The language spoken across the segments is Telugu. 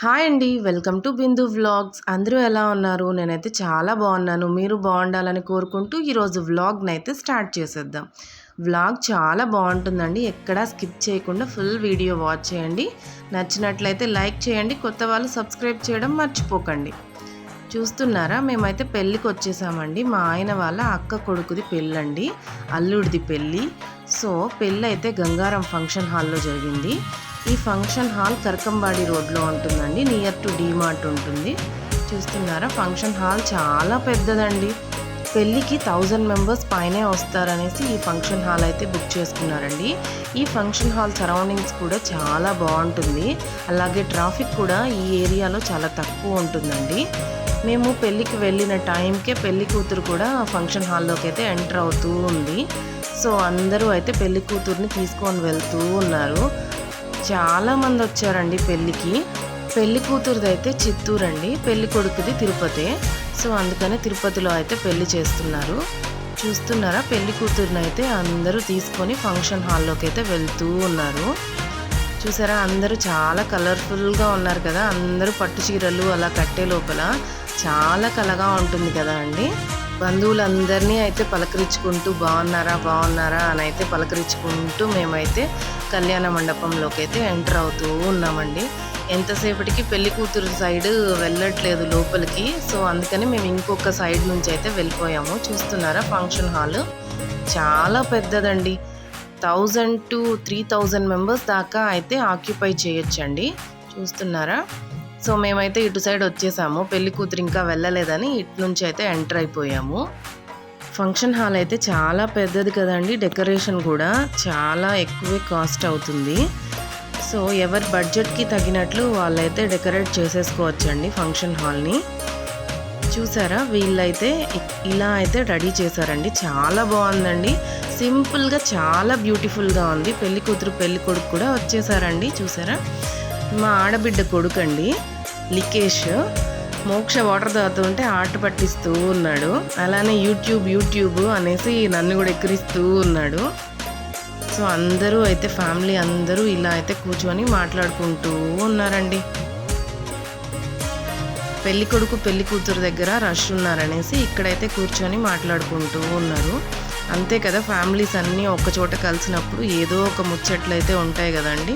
హాయ్ అండి వెల్కమ్ టు బిందు వ్లాగ్స్. అందరూ ఎలా ఉన్నారు? నేనైతే చాలా బాగున్నాను. మీరు బాగుండాలని కోరుకుంటూ ఈరోజు వ్లాగ్ని అయితే స్టార్ట్ చేసేద్దాం. వ్లాగ్ చాలా బాగుంటుందండి. ఎక్కడా స్కిప్ చేయకుండా ఫుల్ వీడియో వాచ్ చేయండి. నచ్చినట్లయితే లైక్ చేయండి. కొత్త వాళ్ళు సబ్స్క్రైబ్ చేయడం మర్చిపోకండి. చూస్తున్నారా? మేమైతే పెళ్ళికి వచ్చేసామండి. మా ఆయన వాళ్ళ అక్క కొడుకుది పెళ్ళండి. అల్లుడిది పెళ్ళి. సో పెళ్ళి అయితే గంగారం ఫంక్షన్ హాల్లో జరిగింది. ఈ ఫంక్షన్ హాల్ కరకంబాడి రోడ్లో ఉంటుందండి. నియర్ టు డీమార్ట్ ఉంటుంది. చూస్తున్నారా? ఫంక్షన్ హాల్ చాలా పెద్దదండి. పెళ్ళికి థౌజండ్ మెంబర్స్ పైనే వస్తారనేసి ఈ ఫంక్షన్ హాల్ అయితే బుక్ చేసుకున్నారండి. ఈ ఫంక్షన్ హాల్ సరౌండింగ్స్ కూడా చాలా బాగుంటుంది. అలాగే ట్రాఫిక్ కూడా ఈ ఏరియాలో చాలా తక్కువ ఉంటుందండి. మేము పెళ్ళికి వెళ్ళిన టైంకే పెళ్ళి కూతురు కూడా ఫంక్షన్ హాల్లోకి అయితే ఎంటర్ అవుతూ ఉంది. సో అందరూ అయితే పెళ్ళి కూతుర్ని తీసుకొని వెళ్తూ ఉన్నారు. చాలామంది వచ్చారండి పెళ్ళికి. పెళ్ళి కూతురుది అయితే చిత్తూరు అండి పెళ్ళి కొడుకుది తిరుపతి. సో అందుకనే తిరుపతిలో అయితే పెళ్ళి చేస్తున్నారు. చూస్తున్నారా? పెళ్ళి కూతురుని అయితే అందరూ తీసుకొని ఫంక్షన్ హాల్లోకి అయితే వెళ్తూ ఉన్నారు. చూసారా? అందరూ చాలా కలర్ఫుల్గా ఉన్నారు కదా. అందరూ పట్టు చీరలు అలా కట్టే లోపల చాలా కలగా ఉంటుంది కదా అండి. బంధువులందరినీ అయితే పలకరించుకుంటూ బాగున్నారా బాగున్నారా అని అయితే పలకరించుకుంటూ మేమైతే కళ్యాణ మండపంలోకి అయితే ఎంటర్ అవుతూ ఉన్నామండి. ఎంతసేపటికి పెళ్ళి కూతురు సైడ్ వెళ్ళట్లేదు లోపలికి. సో అందుకని మేము ఇంకొక సైడ్ నుంచి అయితే వెళ్ళిపోయాము. చూస్తున్నారా ఫంక్షన్ హాల్? చాలా పెద్దదండి. Thousand to three thousand members దాకా అయితే ఆక్యుపై చేయొచ్చండి. చూస్తున్నారా? సో మేమైతే ఇటు సైడ్ వచ్చేసాము. పెళ్ళి కూతురు ఇంకా వెళ్ళలేదని ఇటు నుంచి అయితే ఎంటర్ అయిపోయాము. ఫంక్షన్ హాల్ అయితే చాలా పెద్దది కదండి డెకరేషన్ కూడా చాలా ఎక్కువే కాస్ట్ అవుతుంది. సో ఎవరి బడ్జెట్కి తగినట్లు వాళ్ళైతే డెకరేట్ చేసేసుకోవచ్చండి ఫంక్షన్ హాల్ని. చూసారా? వీళ్ళైతే ఇలా అయితే రెడీ చేశారండి. చాలా బాగుందండి. సింపుల్గా చాలా బ్యూటిఫుల్గా ఉంది. పెళ్ళి కూతురు పెళ్ళి కొడుకు కూడా వచ్చేసారండి. చూసారా? మా ఆడబిడ్డ కొడుకు అండి లికేష్. మోక్ష వాటర్ తాగుతుంటే ఆట పట్టిస్తూ ఉన్నాడు. అలానే యూట్యూబ్ యూట్యూబ్ అనేసి నన్ను కూడా ఎక్కిరిస్తూ ఉన్నాడు. సో అందరూ అయితే ఫ్యామిలీ అందరూ ఇలా అయితే కూర్చొని మాట్లాడుకుంటూ ఉన్నారండి. పెళ్ళి కొడుకు పెళ్ళి కూతురు దగ్గర రష్ ఉన్నారనేసి ఇక్కడైతే కూర్చొని మాట్లాడుకుంటూ ఉన్నారు. అంతే కదా ఫ్యామిలీస్ అన్నీ ఒక్కచోట కలిసినప్పుడు ఏదో ఒక ముచ్చట్లు అయితే ఉంటాయి కదండి.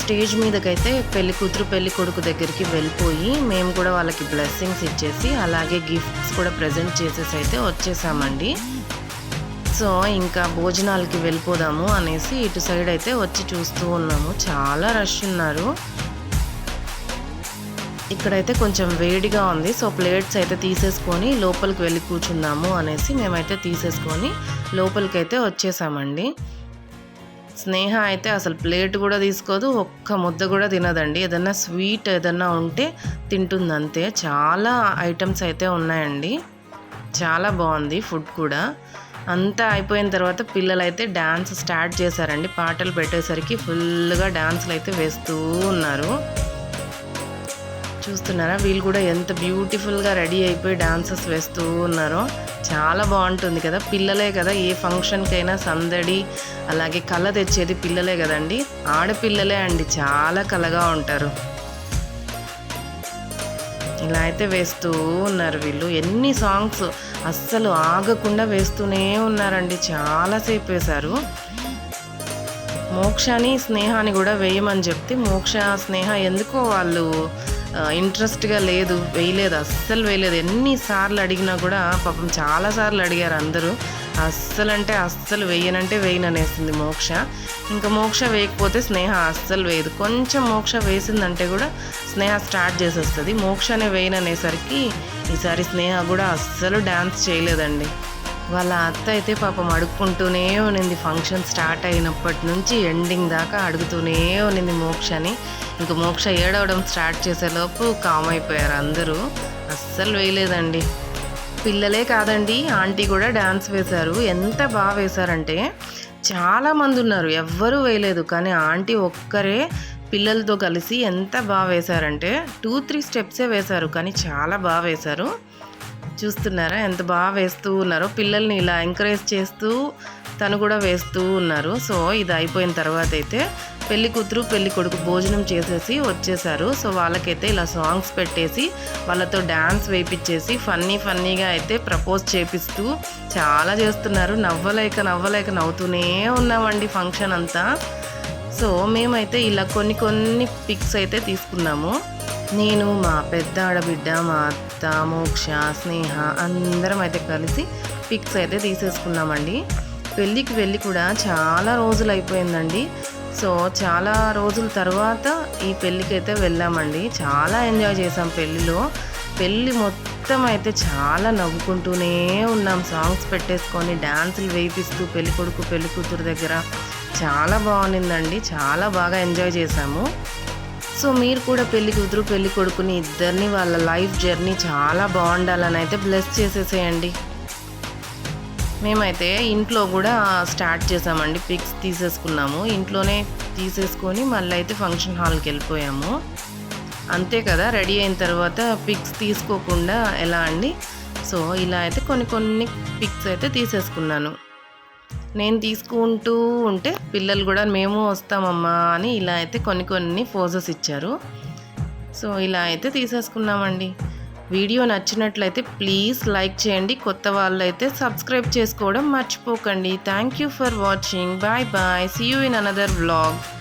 స్టేజ్ మీదకైతే పెళ్ళి కూతురు పెళ్ళి కొడుకు దగ్గరికి వెళ్ళిపోయి మేము కూడా వాళ్ళకి బ్లెస్సింగ్స్ ఇచ్చేసి అలాగే గిఫ్ట్స్ కూడా ప్రజెంట్ చేసేసి అయితే వచ్చేసామండి. సో ఇంకా భోజనాలకి వెళ్ళిపోదాము అనేసి ఇటు సైడ్ అయితే వచ్చి చూస్తూ ఉన్నాము. చాలా రష్ ఉన్నారు. ఇక్కడైతే కొంచెం వేడిగా ఉంది. సో ప్లేట్స్ అయితే తీసేసుకొని లోపలికి వెళ్ళి కూర్చుందాము అనేసి మేమైతే తీసేసుకొని లోపలికి అయితే వచ్చేసామండి. స్నేహ అయితే అసలు ప్లేట్ కూడా తీసుకోదు ఒక్క ముద్ద కూడా తినదండి. ఏదన్నా స్వీట్ ఏదన్నా ఉంటే తింటుంది అంతే చాలా ఐటమ్స్ అయితే ఉన్నాయండి. చాలా బాగుంది ఫుడ్ కూడా. అంతా అయిపోయిన తర్వాత పిల్లలు అయితే డ్యాన్స్ స్టార్ట్ చేశారండి. పాటలు పెట్టేసరికి ఫుల్గా డ్యాన్స్లు అయితే వేస్తూ ఉన్నారు. చూస్తున్నారా? వీళ్ళు కూడా ఎంత బ్యూటిఫుల్గా రెడీ అయిపోయి డ్యాన్సెస్ వేస్తూ ఉన్నారో. చాలా బాగుంటుంది కదా. పిల్లలే కదా ఏ ఫంక్షన్కైనా సందడి అలాగే కళ తెచ్చేది పిల్లలే కదండి. ఆడపిల్లలే అండి చాలా కలగా ఉంటారు. ఇలా అయితే వేస్తూ ఉన్నారు వీళ్ళు. ఎన్ని సాంగ్స్ అస్సలు ఆగకుండా వేస్తూనే ఉన్నారండి. చాలాసేపు వేశారు. మోక్షాని స్నేహాన్ని కూడా వేయమని చెప్తే మోక్ష స్నేహ ఎందుకో వాళ్ళు ఇంట్రెస్ట్గా లేదు వేయలేదు అస్సలు వేయలేదు. ఎన్నిసార్లు అడిగినా కూడా పాపం చాలాసార్లు అడిగారు అందరూ. అస్సలు అంటే అస్సలు వేయనంటే వేయననేసింది మోక్ష. ఇంకా మోక్ష వేయకపోతే స్నేహ అస్సలు వేయదు. కొంచెం మోక్ష వేసిందంటే కూడా స్నేహ స్టార్ట్ చేసేస్తుంది. మోక్షనే వేయననేసరికి ఈసారి స్నేహ కూడా అస్సలు డ్యాన్స్ చేయలేదండి. వాళ్ళ అత్త అయితే పాపం అడుక్కుంటూనే ఉన్నింది. ఫంక్షన్ స్టార్ట్ అయినప్పటి నుంచి ఎండింగ్ దాకా అడుగుతూనే ఉన్నింది మోక్షని. ఇంక మోక్ష ఏడవడం స్టార్ట్ చేసేలోపు కామ్ అయిపోయారు అందరూ. అస్సలు వేయలేదండి. పిల్లలే కాదండి ఆంటీ కూడా డ్యాన్స్ వేశారు. ఎంత బాగా వేశారంటే చాలామంది ఉన్నారు. ఎవ్వరూ వేయలేదు కానీ ఆంటీ ఒక్కరే పిల్లలతో కలిసి ఎంత బాగా వేశారంటే టూ త్రీ స్టెప్సే వేశారు కానీ చాలా బాగా వేశారు. చూస్తున్నారా? ఎంత బాగా వేస్తూ ఉన్నారో. పిల్లల్ని ఇలా ఎంకరేజ్ చేస్తూ తను కూడా వేస్తూ ఉన్నారు. సో ఇది అయిపోయిన తర్వాత అయితే పెళ్ళి కూతురు పెళ్ళి కొడుకు భోజనం చేసేసి వచ్చేసారు. సో వాళ్ళకైతే ఇలా సాంగ్స్ పెట్టేసి వాళ్ళతో డ్యాన్స్ వేయించేసి ఫన్నీ ఫన్నీగా అయితే ప్రపోజ్ చేపిస్తూ చాలా చేస్తున్నారు. నవ్వలేక నవ్వలేక నవ్వుతూనే ఉన్నామండి ఫంక్షన్ అంతా సో మేమైతే ఇలా కొన్ని కొన్ని పిక్స్ అయితే తీసుకున్నాము. నేను మా పెద్ద ఆడబిడ్డ మా అత్త మోక్ష స్నేహ అందరం అయితే కలిసి పిక్స్ అయితే తీసేసుకున్నామండి. పెళ్ళికి వెళ్ళి కూడా చాలా రోజులు అయిపోయిందండి సో చాలా రోజుల తర్వాత ఈ పెళ్ళికి అయితే వెళ్ళామండి. చాలా ఎంజాయ్ చేసాం పెళ్ళిలో. పెళ్ళి మొత్తం అయితే చాలా నవ్వుకుంటూనే ఉన్నాం. సాంగ్స్ పెట్టేసుకొని డ్యాన్సులు వేయిపిస్తూ పెళ్ళికొడుకు కొడుకు కూతురు దగ్గర. చాలా బాగుండిందండి. చాలా బాగా ఎంజాయ్ చేసాము సో మీరు కూడా పెళ్ళి కూతురు పెళ్ళి కొడుకుని ఇద్దరిని వాళ్ళ లైఫ్ జర్నీ చాలా బాగుండాలని అయితే బ్లెస్ చేసేసేయండి. మేమైతే ఇంట్లో కూడా స్టార్ట్ చేసామండి పిక్స్ తీసేసుకున్నాము. ఇంట్లోనే తీసేసుకొని మళ్ళీ అయితే ఫంక్షన్ హాల్కి వెళ్ళిపోయాము. అంతే కదా రెడీ అయిన తర్వాత పిక్స్ తీసుకోకుండా ఎలా అండి? సో ఇలా అయితే కొన్ని కొన్ని పిక్స్ అయితే తీసేసుకున్నాను. నేను తీసుకుంటూ ఉంటే పిల్లలు కూడా మేము వస్తామమ్మా అని ఇలా అయితే కొన్ని కొన్ని ఫోజెస్ ఇచ్చారు. సో ఇలా అయితే తీసేసుకున్నామండి. వీడియో నచ్చినట్లయితే ప్లీజ్ లైక్ చేయండి. కొత్త వాళ్ళు అయితే సబ్స్క్రైబ్ చేసుకోవడం మర్చిపోకండి. Thank you for watching. Bye bye. See you in another vlog